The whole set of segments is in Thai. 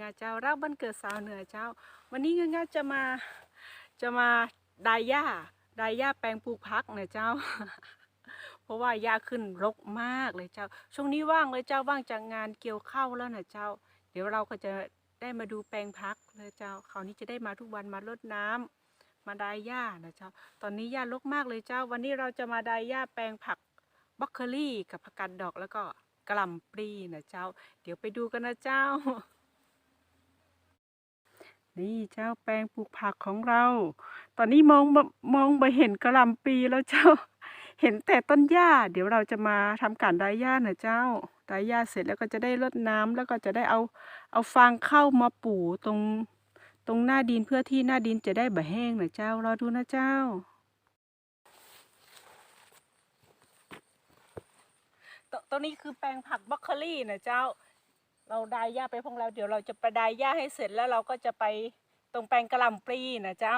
งาเจ้ารักบ้านเกิดสาวเหนือเจ้า วันนี้งาจะมาจะมาดายหญ้าดายหญ้าแปลงปลูกพักนะเจ้า เพราะว่าหญ้าขึ้นรกมากเลยเจ้า ช่วงนี้ว่างเลยเจ้าว่างจากงานเกี่ยวข้าวแล้วนะเจ้า เดี๋ยวเราก็จะได้มาดูแปลงพักเลยเจ้าคราวนี้จะได้มาทุกวันมารดน้ำมาดายหญ้านะเจ้า ตอนนี้หญ้ารกมากเลยเจ้า วันนี้เราจะมาดายหญ้าแปลงผักบล็อกโคลี่กับผักกาดดอกแล้วก็กล่ำปลีนะเจ้า เดี๋ยวไปดูกันนะเจ้า นี่เจ้าแปลงปลูกผักของเรา ตอนนี้มองมองไปเห็นกระลำปีแล้วเจ้า เห็นแต่ต้นหญ้า เดี๋ยวเราจะมาทำการดายหญ้านะเจ้าดายหญ้าเสร็จแล้วก็จะได้รดน้ำแล้วก็จะได้เอาเอาฟางเข้ามาปูตรงตรงหน้าดินเพื่อที่หน้าดินจะได้บ่แห้งนะเจ้า รอดูนะเจ้าตตรงนี้คือแปลงผักบรอกโคลี่นะเจ้า เราได้ยหญ้าไปพวกเราเดี๋ยวเราจะไปดายหญ้าให้เสร็จแล้วเราก็จะไปตรงแปลงกระหล่ำปลีนะเจ้า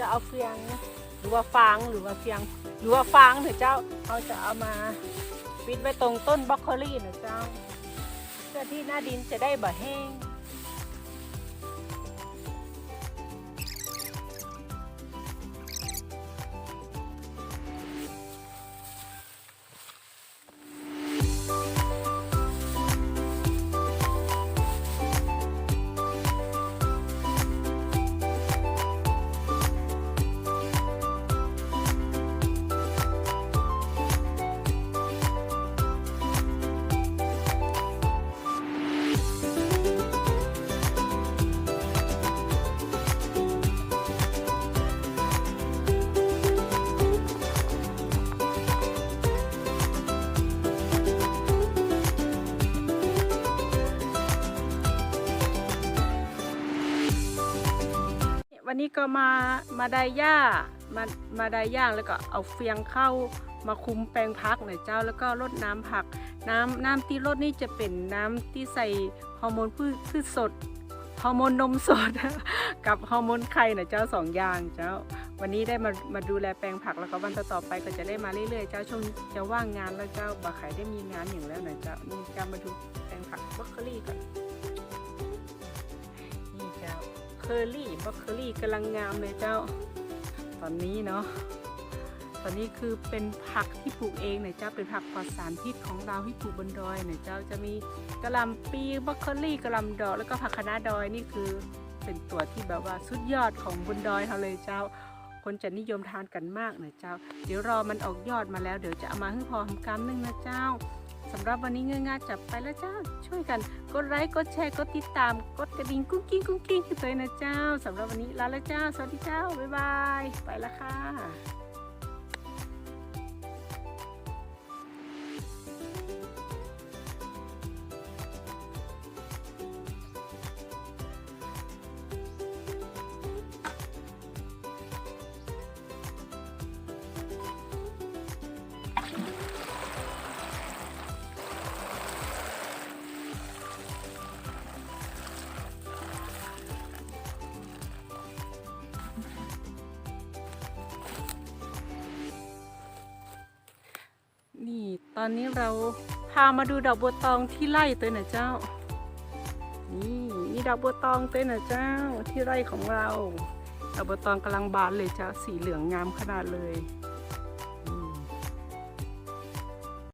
จะเอาเฟียง หรือว่าฟางหรือว่าเฟียง หรือว่าฟางเถอะเจ้าเขาจะเอามาปิดไว้ตรงต้นบรอกโคลี่นะเจ้าเพื่อที่หน้าดินจะได้บ่แห้ง วันนี้ก็มามาไดหญ้ามามาไดหญ้าแล้วก็เอาเฟียงเข้ามาคุมแปลงพักหน่อยเจ้าแล้วก็รดน้ำผัก น้ำน้ำที่รดนี่จะเป็นน้ำที่ใส่ฮอร์โมนพืชพืชสดฮอร์โมนนมสดกับฮอร์โมนไข่นะเจ้าสองอย่างเจ้า วันนี้ได้มามาดูแลแปลงผักแล้วก็วันต่อไปก็จะได้มาเรื่อยๆเจ้าช่วงจะว่างงานแล้วเจ้าบ่าขายได้มีงานอย่างแล้วนะเจ้านี่จะมาดูแปลงผักบรอกโคลี่ก่อน อรี่บล็อกเคอรี่กำลังงามเลยเจ้า ตอนนี้เนาะตอนนี้คือเป็นผักที่ปลูกเองเนี่ยเจ้าเป็นผักปลอดสารพิษของเราที่ปลูกบนดอยเนี่ยเจ้าจะมีกระหลำปีบล็อกเคอรี่กระหลำดอกแล้วก็ผักคะน้าดอยนี่คือเป็นตัวที่แบบว่าสุดยอดของบนดอยเขาเลยเจ้า คนจะนิยมทานกันมากนะเจ้า เดี๋ยวรอมันออกยอดมาแล้วเดี๋ยวจะเอามาให้พอทำกำนึงนะเจ้า สำหรับวันนี้เงยงาจับไปแล้วเจ้า ช่วยกันกดไลค์กดแชร์กดติดตามกดกระดิ่งกุ้งกิ้งกุ้งกิ้งกัวเองนะเจ้าสำหรับวันนี้ลาแล้วเจ้า สวัสดีเจ้าบ๊ายบายไปแล้วค่ะ อนนี้เราพามาดูดอกบัวตองที่ไร่ตัวนะเจ้า นี่มีดอกบัวตองตัวนะเจ้าที่ไร่ของเรา ดอกบัวตองกำลังบานเลยเจ้าสีเหลืองงามขนาดเลย